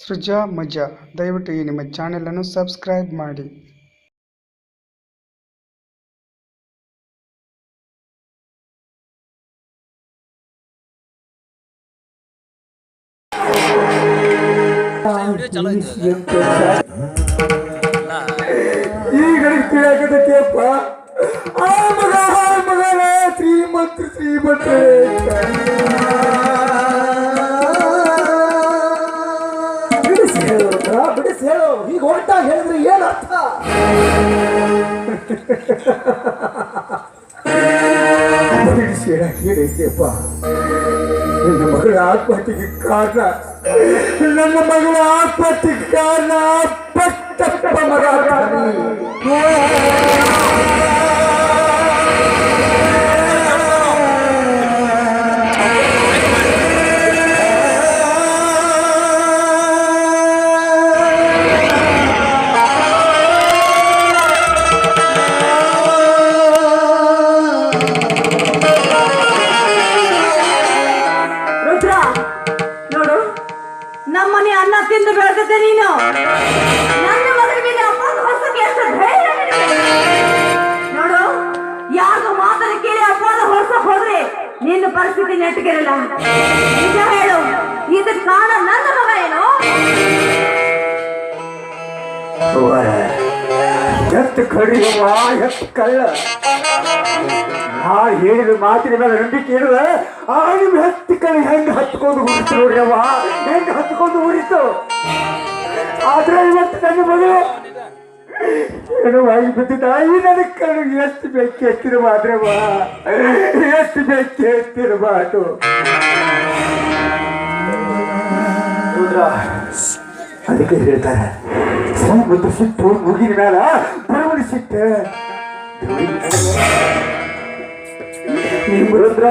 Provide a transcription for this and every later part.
ಸೃಜಾ ಮಜಾ. ದಯವಿಟ್ಟು ಈ ನಿಮ್ಮ ಚಾನೆಲನ್ನು ಸಬ್ಸ್ಕ್ರೈಬ್ ಮಾಡಿ. ಶ್ರೀಮಂತ ಶ್ರೀಮಂತ ಬಿಡಿಸಿ ಹೇಳಕ್ ಏನೈತಿಯಪ್ಪ ನನ್ನ ಮಗಳ ಆತ್ಮಹತ್ಯೆಗೆ ಕಾರಣ ನನ್ನ ಮಗಳ ಆತ್ಮಹತ್ಯೆಗೆ ಕಾರಣ ಪಟ್ಟಪ್ಪ ಮಗ ನೆಟ್ಟಗಿರಲ್ಲ. ನಿಜ ಹೇಳು, ಇದಕ್ಕೆ ಕಾರಣ ನನ್ನ ಮಗ ಏನು? ಎತ್ತು ಕಡಿಯುವ ಎತ್ತು ಕಳ್ಳ? ನಾ ಹೇಳಿದ ಮಾತಿನ ಮೇಲೆ ನಂಬಿಕೆ ಇಡುವ ಆ ನಿಮ್ಮ ಹತ್ತು ಕಡೆ ಹೆಂಗ್ ಹತ್ಕೊಂಡು ಉರಿತು ನೋಡ್ರಿ ಹೆಂಗೆ ಹೆಂಗ್ ಹತ್ಕೊಂಡು ಉರಿತು? ಆದ್ರೆ ಇವತ್ತು ನನ್ನ ಮಗಳು ಏನು ಆಗಿ ನನಗೆ ಎಷ್ಟು ಬೆಕ್ಕಿ ಎತ್ತಿರಬಾರ್ದ್ರವ ಎಷ್ಟು ಬೆಕ್ಕಿ ಎತ್ತಿರಬಾರ್ದು ಅದಕ್ಕೆ ಹೇಳ್ತಾರೆ ಮತ್ತು ಸಿಟ್ಟು ಮುಗಿದ ಮೇಲ ಬರವಣಿ ಸಿಟ್ಟೆ. ರುದ್ರ,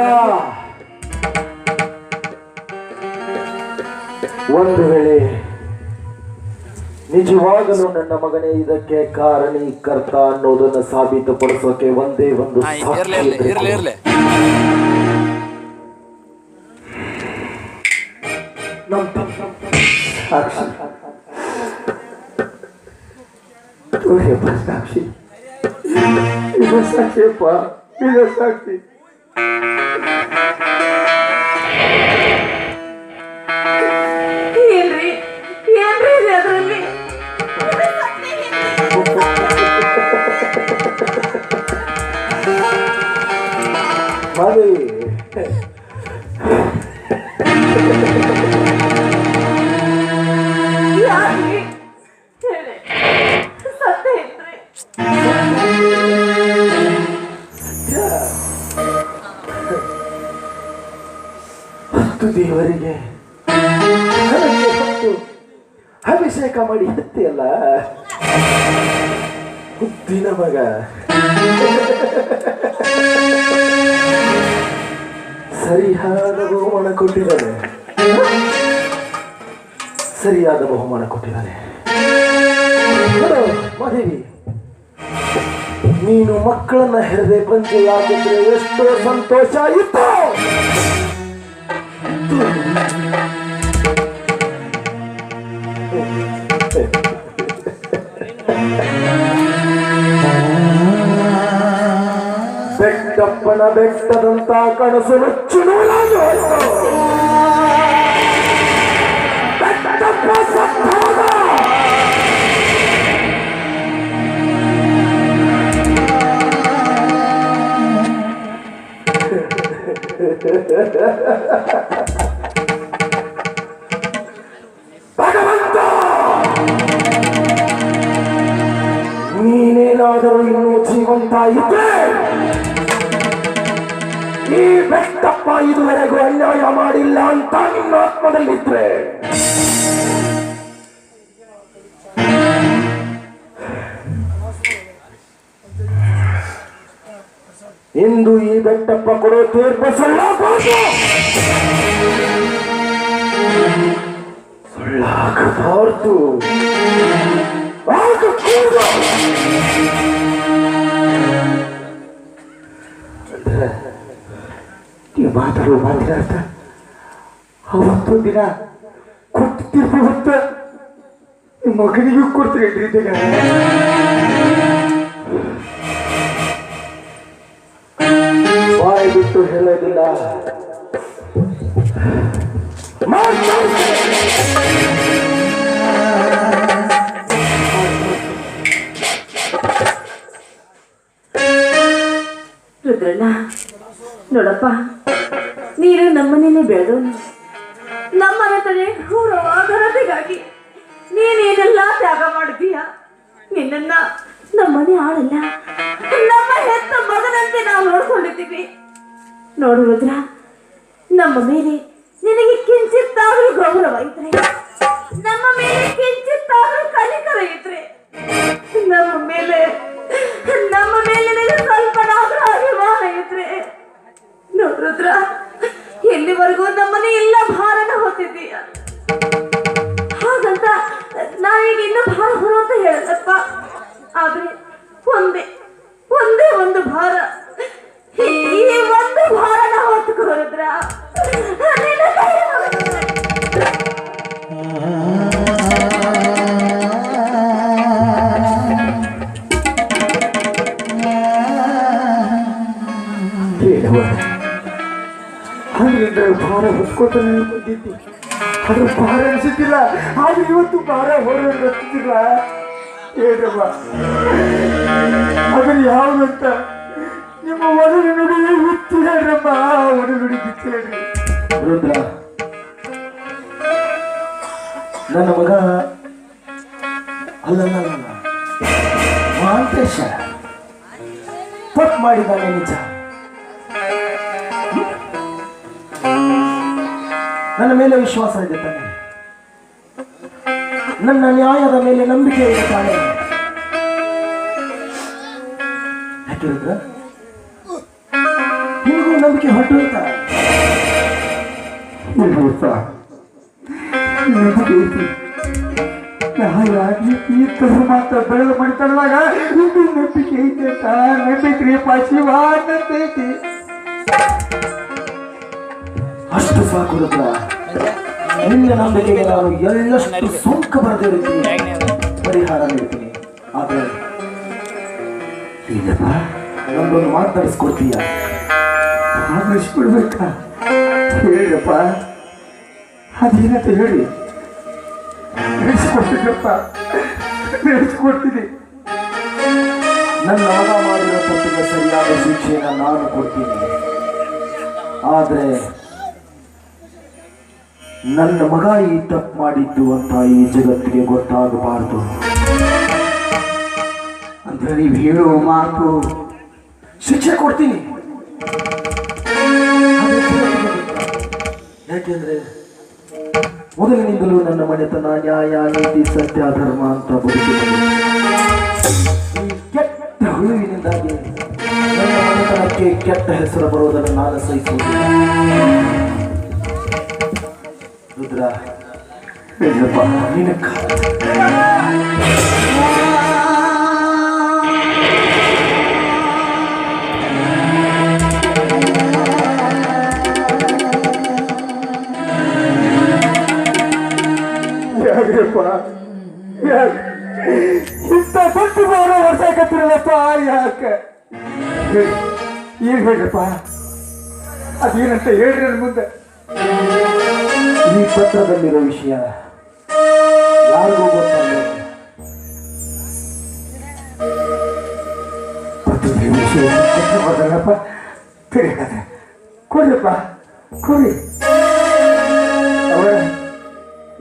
ಒಂದು ವೇಳೆ ನಿಜವಾಗಲೂ ನನ್ನ ಮಗನೇ ಇದಕ್ಕೆ ಕಾರಣೀಕರ್ತ ಅನ್ನೋದನ್ನ ಸಾಬೀತುಪಡಿಸೋಕೆ ಒಂದೇ ಒಂದು ಸಾಕ್ಷಿ. ಸಾಕ್ಷಿ. ಸಾಕ್ಷಿ. ದೇವರಿಗೆ. ಅಭಿಷೇಕ ಮಾಡಿ ಹತ್ತಿಯಲ್ಲ ಬುದ್ಧಿನ ಮಗ. ಸರಿಯಾದ ಬಹುಮಾನ ಕೊಟ್ಟಿದ್ದಾನೆ. ಸರಿಯಾದ ಬಹುಮಾನ ಕೊಟ್ಟಿದ್ದಾನೆ. ಮಾದೇವಿ. ನೀನು ಮಕ್ಕಳನ್ನ ಹೆರದೆ ಬಂದು ಯಾಕಿದ್ರೆ ಎಷ್ಟೋ ಸಂತೋಷ ಇತ್ತು. ಬೆಟ್ಟಪ್ಪನ ಬೆಟ್ಟದಂತ ಕನಸು ನುಚ್ಚು ನೂಲಾಗಿ ಹೋಯ್ತು. ಬೆಟ್ಟಪ್ಪ ಸತ್ತೋದ. ಭಗವಂತ ನೀನೇನಾದರೂ ಇನ್ನೂ ಜೀವಂತ ಇದ್ದರೆ ಈ ಬೆಟ್ಟಪ್ಪ ಇದುವರೆಗೂ ಅನ್ಯಾಯ ಮಾಡಿಲ್ಲ ಅಂತ ನಿಮ್ಮ ಆತ್ಮದಲ್ಲಿದ್ರೆ. ಇಂದು ಈ ಬೆಟ್ಟಪ್ಪ ಕೊಡೋ ತೀರ್ಪು ಸುಳ್ಳಾಗಬಾರ್ದು. ಸುಳ್ಳಾಗಬಾರ್ದು. ನೀವು ಮಾತಾಡುವ ಮಾತಿನ ಅವತ್ತು ದಿನ ಕೊಟ್ಟು ತೀರ್ಪು ಹೊತ್ತ ಮಗನಿಗೂ ಕೊಡ್ತೀರಿ ಪ್ರೀತಿಗೆ ಬಾಯಿ ಬಿಟ್ಟು ಹೇಳೋದಿಲ್ಲ. ನಮ್ಮನೇನೆ ಜೊತೆ ಗೌರವ ಘನತೆಗಾಗಿ ನೀನೇನೆಲ್ಲ ತ್ಯಾಗ ಮಾಡಿದೀಯ ನಿನ್ನನ್ನ ನಮ್ಮನೆ ಆಳಲ್ಲ. ನಮ್ಮ ಹೆತ್ತ ಮಗನಂತೆ ನಾವು ನೋಡ್ಕೊಂಡಿದ್ದೀವಿ. ನೋಡು ರುದ್ರ, ನಮ್ಮ ಮೇಲೆ ನಿನಗೆ ಕಿಂಚಿತ್ತಾದ್ರೂ ಗೌರವ ಇದ್ರೆ, ನಮ್ಮ ಮೇಲೆ ಕಿಂಚಿತ್ತಾದ್ರೂ ಕಲಿಕರ ಇದ್ರೆ, ನಮ್ಮ ಮೇಲೆ ನಮ್ಮ ಮೇಲೆ ಸ್ವಲ್ಪನಾದ್ರೂ ಅಭಿಮಾನ ಇದ್ರೆ ನೋಡ್ರುದ್ರ ಎಲ್ಲಿವರೆಗೂ ನಮ್ಮನೆ ಎಲ್ಲ ಭಾರನ ಹೊತ್ತಿದ್ದೀಯ ಹಾಗಂತ ನಾವೀಗ ಇನ್ನೂ ಭಾರ ಹೊರ ಅಂತ ಹೇಳಲ್ಲಪ್ಪ. ಆದ್ರೆ ಹೊತ್ಕೋತ ಬಂದಿದ್ದಿ ಅದು ಭಾರ ಅನಿಸುತ್ತಿಲ್ಲ. ಆದ್ರೆ ಇವತ್ತು ಭಾರ ಹೊರ ಬರ್ತಿದ್ದಿಲ್ಲ ಹೇಳವ್ವ ಅದನ್ನು ಯಾವಂತ ನಿಮ್ಮ ಒಡಲು ನುಡಿ ಬಿತ್ತು ಹೇಳಮ್ಮ ಒಡಲು ನುಡಿ ಬಿತ್ತು ಹೇಳ್ರಿ ರುದ್ರ ನನ್ನ ಮಗ. ಅಲ್ಲ ಮಾಂತೇಶ ತಪ್ಪು ಮಾಡಿದ್ದಾನೆ ನಿಜ. ನನ್ನ ಮೇಲೆ ವಿಶ್ವಾಸ ಇದೆ ತಾನೆ. ನನ್ನ ನ್ಯಾಯದ ಮೇಲೆ ನಂಬಿಕೆ ಇದೆ ತಾನೆ. ನಿಮಗೂ ನಂಬಿಕೆ ಹೊಟ್ಟು ಇರ್ತಾರೆ ನಿರ್ಮೂಸ ನಂಬಿಕೆ ಐತಿ ಈ ತರ ಮಾತ್ರ ಬೆಳೆದು ಮಣಿತನದಾಗ ಇದು ನಂಬಿಕೆ ಐತೆ ಅಂತ. ನಂಬಿಕ್ರಿಯಪ್ಪ ಶಿವ ನಂಬೈತಿ ಅಷ್ಟು ಸಾಕು ರುದ್ರ. ನಿನ್ನ ನಂಬಿಕೆಗೆ ನಾನು ಎಲ್ಲಷ್ಟು ಸೋಂಕ ಬರೆದಿರುತ್ತೀನಿ ಪರಿಹಾರ ನೀಡ್ತೀನಿ. ಆದ್ರೆ ಇಲ್ಲಪ್ಪ ನಮ್ಮನ್ನು ಮಾತಾಡಿಸ್ಕೊಡ್ತೀಯ ಆದರ್ಶಿಬಿಡ್ಬೇಕಾ ಹೇಳಪ್ಪ. ಅದೇನಂತ ಹೇಳಿ? ನಡೆಸ್ಕೊಡ್ತೀನಪ್ಪ. ನಡೆಸ್ಕೊಡ್ತೀನಿ. ನನ್ನ ಮಗ ಮಾಡಿರೋ ತಪ್ಪಿಗೆ ಸರಿಯಾದ ಶಿಕ್ಷೆಯನ್ನು ನಾನು ಕೊಡ್ತೀನಿ. ಆದ್ರೆ ನನ್ನ ಮಗ ಈ ತಪ್ಪು ಮಾಡಿದ್ದು ಅಂತ ಈ ಜಗತ್ತಿಗೆ ಗೊತ್ತಾಗಬಾರ್ದು. ಅಂದ್ರೆ ನೀವು ಹೇಳುವ ಮಾತು ಶಿಕ್ಷೆ ಕೊಡ್ತೀನಿ. ಯಾಕೆಂದ್ರೆ ಮೊದಲಿನಿಂದಲೂ ನನ್ನ ಮನೆತನ ನ್ಯಾಯ, ನೀತಿ, ಸತ್ಯ, ಧರ್ಮ ಅಂತ ಬದುಕಿದೆ ಕೆಟ್ಟ ಹುಳುವಿನಿಂದಾಗಿ ನನ್ನ ಮನೆತನಕ್ಕೆ ಕೆಟ್ಟ ಹೆಸರು ಬರುವುದನ್ನು ನಾನು ಸಹಿಸುವುದಿಲ್ಲ. ರುದ್ರ ಹೇಳಪ್ಪ ನಿನ್ನ ಯಾಕ್ರಪ್ಪ ಯಾಕೆ ಇಂಥ ಬಂತು ಬಾರ ವರ್ಷಕತ್ತಿರಲ್ಲಪ್ಪ ಯಾಕೆ ಏನ್ ಹೇಳ್ರಪ್ಪ, ಅದೇನಂತ ಹೇಳ್ರಿ ಮುಂದೆ. ಈ ಪತ್ರದಲ್ಲಿರೋ ವಿಷಯ. ಯಾರಿಗೂ ಬರ್ದಲ್ಲಪ್ಪ ಸರಿ ಹಾಗಾದ್ರೆ ಕೊಡ್ರಪ್ಪ. ಕೊಡಿ ಅವರ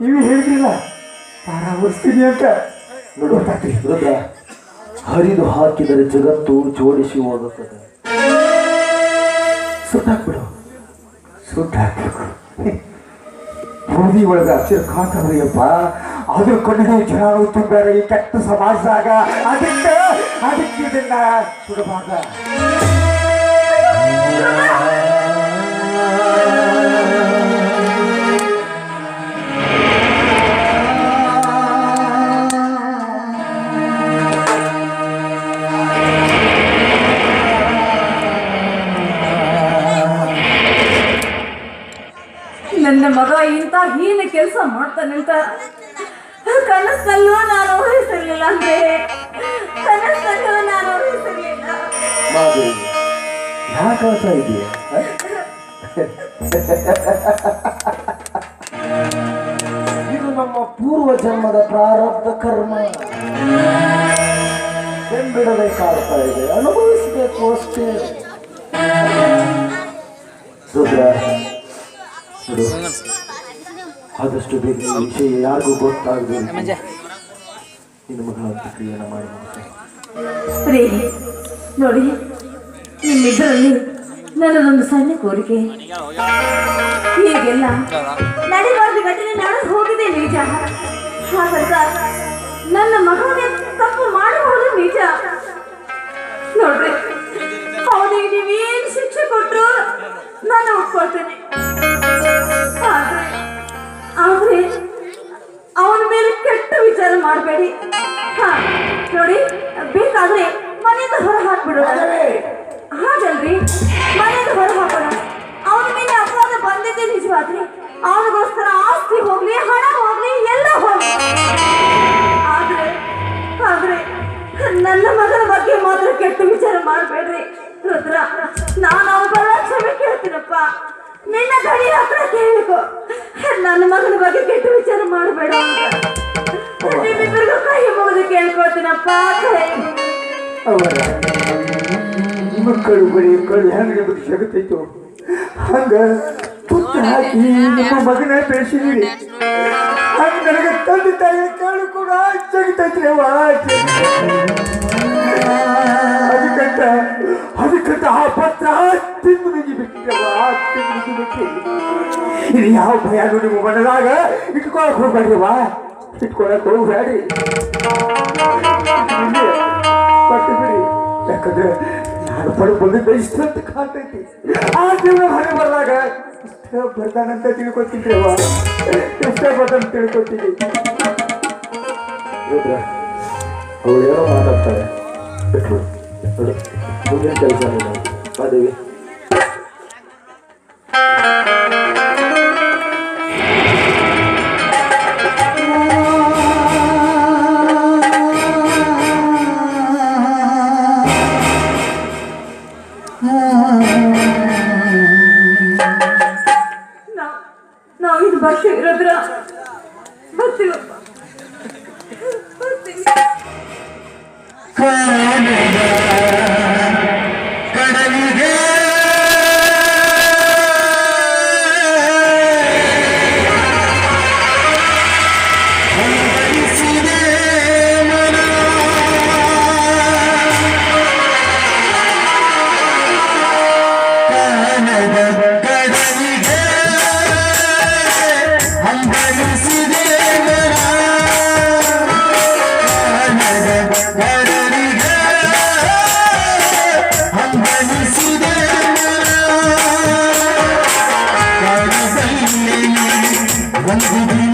ನೀವು ಹೇಳಿದ್ರಿಲ್ಲ ಪರಾಮರ್ಸ್ತೀನಿ ಅಂತ. ನೋಡು ಗೊತ್ತಾಗ್ತಿ ರುದ್ರ, ಹರಿದು ಹಾಕಿದರೆ ಜಗತ್ತು ಜೋಡಿಸಿ ಹೋಗುತ್ತದೆ. ಸುಟ್ಟಾಕ್ಬಿಡು. ಸುಟ್ಟು ಹಾಕ್ಬೇಕು ಬೂದಿ ಒಳಗ ಅಕ್ಷರ ಕಾಕವ್ರಿಯಪ್ಪ ಅದ್ರ ಕಣ್ಣಿಗೆ ಜನ ತುಂಬ್ಯಾರ ಈ ಕೆಟ್ಟ ಸಮಾಜದಾಗ ಅದಕ್ಕೆ ಅದಕ್ಕೆ ಇದನ್ನ ಸುಡಬಾರ್ದ ನನ್ನ ಮಗ ಇಂಥ ಹೀನ ಕೆಲಸ ಮಾಡ್ತಾನಂತ ಕನಸಲ್ಲೂ ನಾನು ಊಹಿಸಿರ್ಲಿಲ್ಲ ಅಂದ್ರೆ? ಕನಸಲ್ಲೂ ನಾನು ಊಹಿಸಿರ್ಲಿಲ್ಲ? ಇದು ನಮ್ಮ ಪೂರ್ವ ಜನ್ಮದ ಪ್ರಾರಬ್ಧ ಕರ್ಮ. ಬೆಂಬಿಡದೆ ಕಾಡ್ತಾ ಇದೆ. ಅನುಭವಿಸಬೇಕು ಅಷ್ಟೇ. ಆದಷ್ಟು ಬೇಗ ಈ ವಿಷಯ ಯಾರಿಗೂ ಗೊತ್ತಾಗದೆ ನಿನ್ನ ಮಗಳ ಅಂತ್ಯಕ್ರಿಯೆಯನ್ನ ಮಾಡಿ. ರೀ ನೋಡಿ ನಿಮ್ಮಿಬ್ಬರಲ್ಲಿ ನನ್ನದೊಂದು ಸಣ್ಣ ಕೋರಿಕೆ. ಹೀಗೆಲ್ಲ ನಡೆಬಾರ್ದು ಘಟನೆ ನಡೆದು ಹೋಗಿದೆ ನಿಜ ಹಾಗಂತ ನನ್ನ ಮಗನೇ ಕೈ ಮುಗಿದು ಕೇಳ್ಕೊಳ್ತೀನಪ್ಪ ಕೈ ಮುಗ್ದು. ಅವರ ಮಕ್ಕಳು ಬರೀ ಕಳು ಹೆಂಗ್ ಹಂಗ ತುತ್ತ ಹಾಕಿ ನಿಮ್ಮ ಮಗನ ಬೆಳೆಸಿದೀನಿ ಹಂಗ ನನಗೆ ತಂದೆ ತಾಯಿ ಕಾಳು ಕೂಡ ಜಗತ್ತೈತ್ರಿ ಅವ್ವ ಅದಕ್ಕಂತ ಅದಕ್ಕಂತ ಆ ಪತ್ರ ತಿಂದು ನುಗ್ಗಿ ಬಿಟ್ಟಿರವ ತಿಂದು ನುಗ್ಗಿ ಬಿಟ್ಟು ಇದು ಯಾವ ಭಯನೂ ನಿಮ್ಮ ಮನದಾಗ ಇಟ್ಕೊಳಕ್ ಹೋಗ್ಬೇಡ್ರಿವಾ ಇಟ್ಕೊಳಕ್ ಹೋಗ್ಬೇಡ್ರಿ ಪಟ್ಟು ಬಿಡಿ ಯಾಕಂದ್ರೆ ನಾನು ಪಡ ಬಂದಿದ್ದ ಇಷ್ಟಂತ ಕಾಣ್ತೈತಿ ಆ ಜೀವನ ಹೊರ ಬರ್ದಾಗ ಇಷ್ಟ ಬರ್ತಾನಂತ ತಿಳ್ಕೊತೀನಿ ಅವ್ವ ಇಷ್ಟ ಬರ್ತಾನ ತಿಳ್ಕೊತೀನಿ ರುದ್ರ ಅವಳು ಏನೋ ಮಾತಾಡ್ತಾಳೆ ಬಿಟ್ರು ನೋಡು ಒಂದು